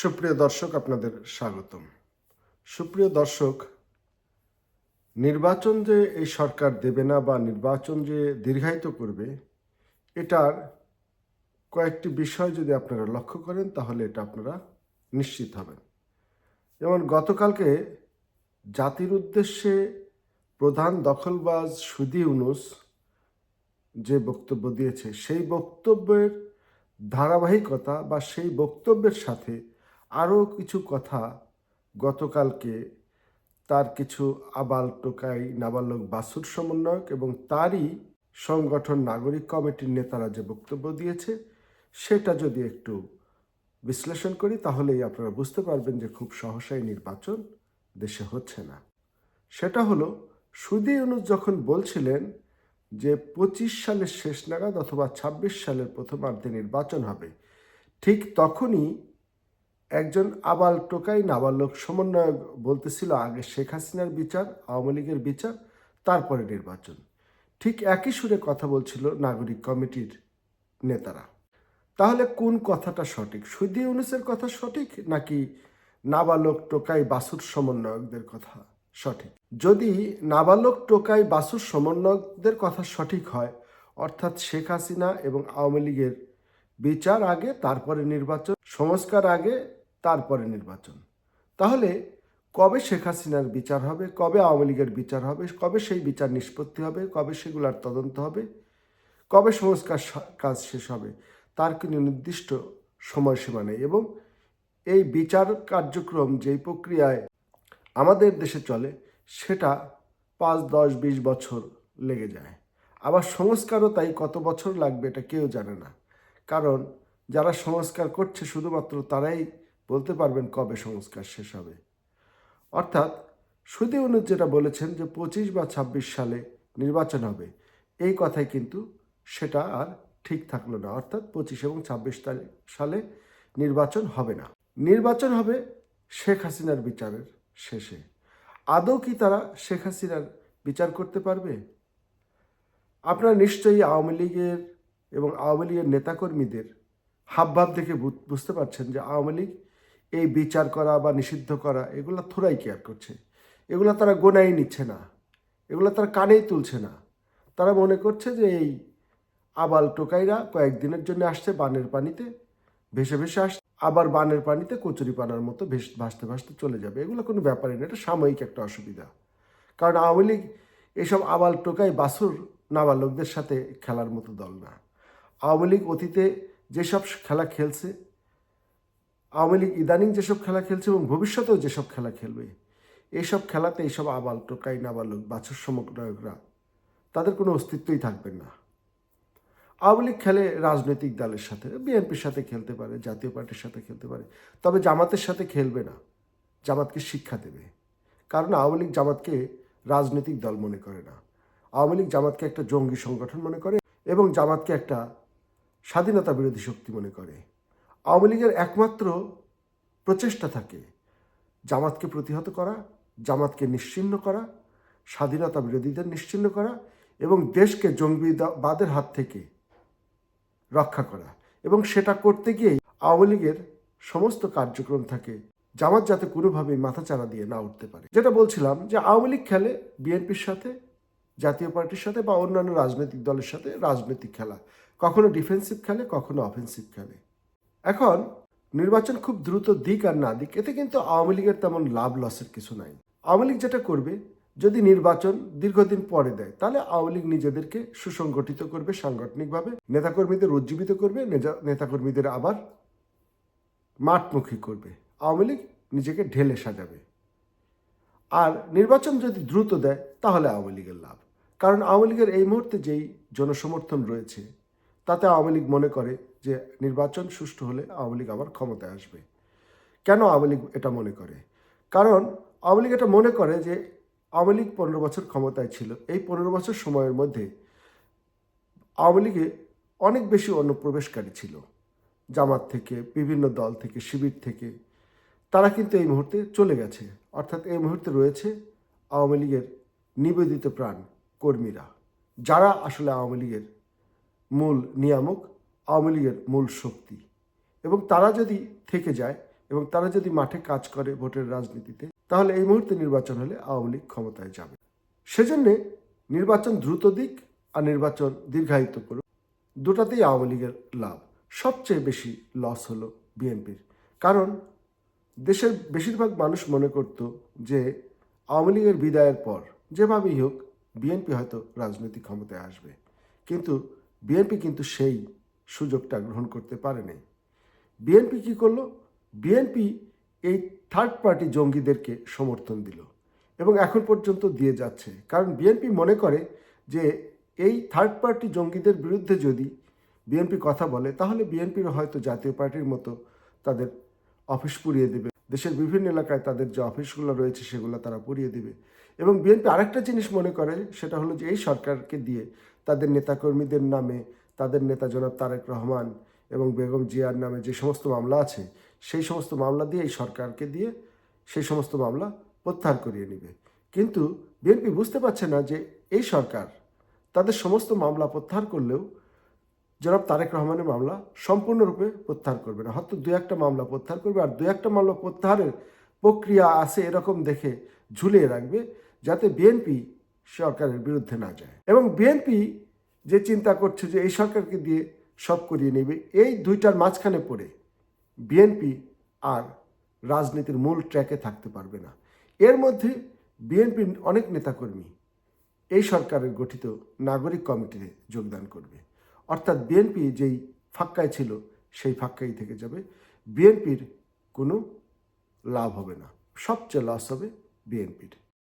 সুপ্রিয় দর্শক, আপনাদের স্বাগতম। সুপ্রিয় দর্শক, নির্বাচন যে এই সরকার দেবে না বা নির্বাচন যে দীর্ঘায়িত করবে, এটার কয়েকটি বিষয় যদি আপনারা লক্ষ্য করেন, তাহলে এটা আপনারা নিশ্চিত হবেন। যেমন, গতকালকে জাতির উদ্দেশ্যে প্রধান দখলবাজ সুদি ইউনুস যে বক্তব্য দিয়েছে, সেই বক্তব্যের ধারাবাহিকতা বা সেই বক্তব্যের সাথে আরও কিছু কথা গতকালকে তার কিছু আবাল টোকাই নাবালক বাসুর সমন্বয়ক এবং তারই সংগঠন নাগরিক কমিটির নেতারা যে বক্তব্য দিয়েছে, সেটা যদি একটু বিশ্লেষণ করি, তাহলেই আপনারা বুঝতে পারবেন যে খুব সহসাই নির্বাচন দেশে হচ্ছে না। সেটা হলো, সুদি ইউনুস যখন বলছিলেন যে পঁচিশ সালের শেষ নাগাদ অথবা ২৬ সালের প্রথমার্ধে নির্বাচন হবে, ঠিক তখনই একজন আবাল টোকাই নাবালক সমন্বয়ক বলতেছিল, আগে শেখ হাসিনার বিচার, আওয়ামী লীগের বিচার, তারপরে নির্বাচন। ঠিক একই সুরে কথা বলছিল নাগরিক কমিটির নেতারা। তাহলে কোন কথাটা সঠিক? সুদি ইউনুসের কথা সঠিক নাকি নাবালক টোকাই বাসুর সমন্বয়কদের কথা সঠিক? যদি নাবালক টোকাই বাসুর সমন্বয়কদের কথা সঠিক হয়, অর্থাৎ শেখ হাসিনা এবং আওয়ামী লীগের বিচার আগে, তারপরে নির্বাচন, সংস্কার আগে তারপরে নির্বাচন। তাহলে কবে শেখ হাসিনার বিচার হবে, কবে আওয়ামী লীগের বিচার হবে, কবে সেই বিচার নিষ্পত্তি হবে, কবে সেগুলার তদন্ত হবে, কবে সংস্কার কাজ শেষ হবে, তার কোনো নির্দিষ্ট সময়সীমা নেই এবং এই বিচার কার্যক্রম যেই প্রক্রিয়ায় আমাদের দেশে চলে সেটা পাঁচ, দশ, বিশ বছর লেগে যায়। আবার সংস্কারও তাই কত বছর লাগবে এটা কেউ জানে না। কারণ যারা সংস্কার করছে শুধুমাত্র তারাই বলতে পারবেন কবে সংস্কার শেষ হবে। অর্থাৎ সুদী অনুজ যেটা বলেছেন যে পঁচিশ বা ছাব্বিশ সালে নির্বাচন হবে, এই কথাই কিন্তু সেটা আর ঠিক থাকল না। অর্থাৎ পঁচিশ এবং ছাব্বিশ তারিখ সালে নির্বাচন হবে না। নির্বাচন হবে শেখ হাসিনার বিচারের শেষে। আদৌ কি তারা শেখ হাসিনার বিচার করতে পারবে? আপনারা নিশ্চয়ই আওয়ামী লীগের এবং আওয়ামী লীগের নেতাকর্মীদের হাবভাব দেখে বুঝতে পারছেন যে আওয়ামী লীগ এই বিচার করা বা নিষিদ্ধ করা, এগুলো থোড়াই কেয়ার করছে। এগুলো তারা গোনাই নিচ্ছে না। এগুলো তারা কানেই তুলছে না। তারা মনে করছে যে এই আবাল টোকাইরা কয়েকদিনের জন্য আসছে, বানের পানিতে ভেসে ভেসে আসছে। আবার বানের পানিতে কচুরি পানার মতো ভেস, ভাসতে ভাসতে চলে যাবে। এগুলো কোনো ব্যাপারই না, এটা সাময়িক একটা অসুবিধা। কারণ আওয়ামী লীগ এসব আবাল টোকাই বাসুর নাবালকদের সাথে খেলার মতো দল না। আওয়ামী লীগ অতীতে যেসব খেলা খেলছে আওয়ামী লীগ ইদানিং যেসব খেলা খেলছে এবং ভবিষ্যতেও যেসব খেলা খেলবে এইসব খেলাতে এইসব আবাল, টোকাই, নাবালক, বাছুর সমগ্রকরা তাদের কোনো অস্তিত্বই থাকবে না। আওয়ামী লীগ খেলে রাজনৈতিক দলের সাথে, বিএনপির সাথে খেলতে পারে, জাতীয় পার্টির সাথে খেলতে পারে, তবে জামাতের সাথে খেলবে না, জামাতকে শিক্ষা দেবে। কারণ আওয়ামী লীগ জামাতকে রাজনৈতিক দল মনে করে না। আওয়ামী লীগ জামাতকে একটা জঙ্গি সংগঠন মনে করে এবং জামাতকে একটা স্বাধীনতা বিরোধী শক্তি মনে করে। আওয়ামী লীগের একমাত্র প্রচেষ্টা থাকে জামাতকে প্রতিহত করা, জামাতকে নিশ্চিহ্ন করা, স্বাধীনতা বিরোধীদের নিশ্চিন্ন করা এবং দেশকে জঙ্গিবাদের হাত থেকে রক্ষা করা। এবং সেটা করতে গিয়েই আওয়ামী লীগের সমস্ত কার্যক্রম থাকে। জামাত যাতে কোনোভাবেই মাথাচাড়া দিয়ে না উঠতে পারে। যেটা বলছিলাম যে আওয়ামী লীগ খেলে বিএনপির সাথে, জাতীয় পার্টির সাথে বা অন্যান্য রাজনৈতিক দলের সাথে রাজনৈতিক খেলা। কখনো ডিফেন্সিভ খেলে, কখনো অফেন্সিভ খেলে। এখন নির্বাচন খুব দ্রুত দিক আর না দিক, এতে কিন্তু আওয়ামী লীগের তেমন লাভ লসের কিছু নাই। আওয়ামী লীগ যেটা করবে, যদি নির্বাচন দীর্ঘদিন পরে দেয়, তাহলে আওয়ামী লীগ নিজেদেরকে সুসংগঠিত করবে সাংগঠনিকভাবে, নেতাকর্মীদের উজ্জীবিত করবে নেতাকর্মীদের আবার মাঠমুখী করবে। আওয়ামী লীগ নিজেকে ঢেলে সাজাবে। আর নির্বাচন যদি দ্রুত দেয়, তাহলে আওয়ামী লীগের লাভ। কারণ আওয়ামী লীগের এই মুহূর্তে যেই জনসমর্থন রয়েছে, তাতে আওয়ামী লীগ মনে করে যে নির্বাচন সুষ্ঠু হলে আওয়ামী লীগ আবার ক্ষমতায় আসবে। কেন আওয়ামী লীগ এটা মনে করে? কারণ আওয়ামী লীগ এটা মনে করে যে আওয়ামী লীগ পনেরো বছর ক্ষমতায় ছিল। এই পনেরো বছর সময়ের মধ্যে আওয়ামী লীগে অনেক বেশি অনুপ্রবেশকারী ছিল। জামাত থেকে, বিভিন্ন দল থেকে, শিবির থেকে। তারা কিন্তু এই মুহূর্তে চলে গেছে। অর্থাৎ এই মুহূর্তে রয়েছে আওয়ামী লীগের নিবেদিত প্রাণ কর্মীরা। যারা আসলে আওয়ামী লীগের মূল নিয়ামক আওয়ামী লীগের মূল শক্তি। এবং তারা যদি থেকে যায় এবং তারা যদি মাঠে কাজ করে ভোটের রাজনীতিতে, তাহলে এই মুহূর্তে নির্বাচন হলে আওয়ামী লীগ ক্ষমতায় যাবে। সেজন্যে নির্বাচন দ্রুত দিক আর নির্বাচন দীর্ঘায়িত করুক, দুটাতেই আওয়ামী লীগের লাভ। সবচেয়ে বেশি লস হলো বিএনপির। কারণ দেশের বেশিরভাগ মানুষ মনে করত যে আওয়ামী লীগের বিদায়ের পর যেভাবেই হোক বিএনপি হয়তো রাজনৈতিক ক্ষমতায় আসবে। কিন্তু বিএনপি কিন্তু সেই সুযোগটা গ্রহণ করতে পারেনি। বিএনপি কি করল? বিএনপি এই থার্ড পার্টি জঙ্গিদেরকে সমর্থন দিল এবং এখন পর্যন্ত দিয়ে যাচ্ছে। কারণ বিএনপি মনে করে যে এই থার্ড পার্টি জঙ্গিদের বিরুদ্ধে যদি বিএনপি কথা বলে, তাহলে বিএনপির হয়তো জাতীয় পার্টির মতো তাদের অফিস পুড়িয়ে দেবে। দেশের বিভিন্ন এলাকায় তাদের যে অফিসগুলো রয়েছে, সেগুলো তারা পুড়িয়ে দেবে। এবং বিএনপি আরেকটা জিনিস মনে করে, সেটা হলো যে এই সরকারকে দিয়ে তাদের নেতাকর্মীদের নামে তাদের নেতা জনাব তারেক রহমান এবং বেগম জিয়ার নামে যে সমস্ত মামলা আছে, সেই সমস্ত মামলা দিয়ে এই সরকারকে দিয়ে সেই সমস্ত মামলা প্রত্যাহার করিয়ে নেবে। কিন্তু বিএনপি বুঝতে পারছে না যে এই সরকার তাদের সমস্ত মামলা প্রত্যাহার করলেও জনাব তারেক রহমানের মামলা সম্পূর্ণরূপে প্রত্যাহার করবে না। হয়তো দু একটা মামলা প্রত্যাহার করবে আর দু একটা মামলা প্রত্যাহারের প্রক্রিয়া আছে এরকম দেখে ঝুলিয়ে রাখবে যাতে বিএনপি সরকারের বিরুদ্ধে না যায়। এবং বিএনপি যে চিন্তা করছে যে এই সরকারকে দিয়ে সব করিয়ে নেবে, এই দুইটার মাঝখানে পড়ে বিএনপি আর রাজনীতির মূল ট্র্যাকে থাকতে পারবে না। এর মধ্যে বিএনপির অনেক নেতাকর্মী এই সরকারের গঠিত নাগরিক কমিটিতে যোগদান করবে। অর্থাৎ বিএনপি যেই ফাক্কায় ছিল, সেই ফাক্কাই থেকে যাবে। বিএনপির কোনো লাভ হবে না। সবচেয়ে লস হবে বিএনপির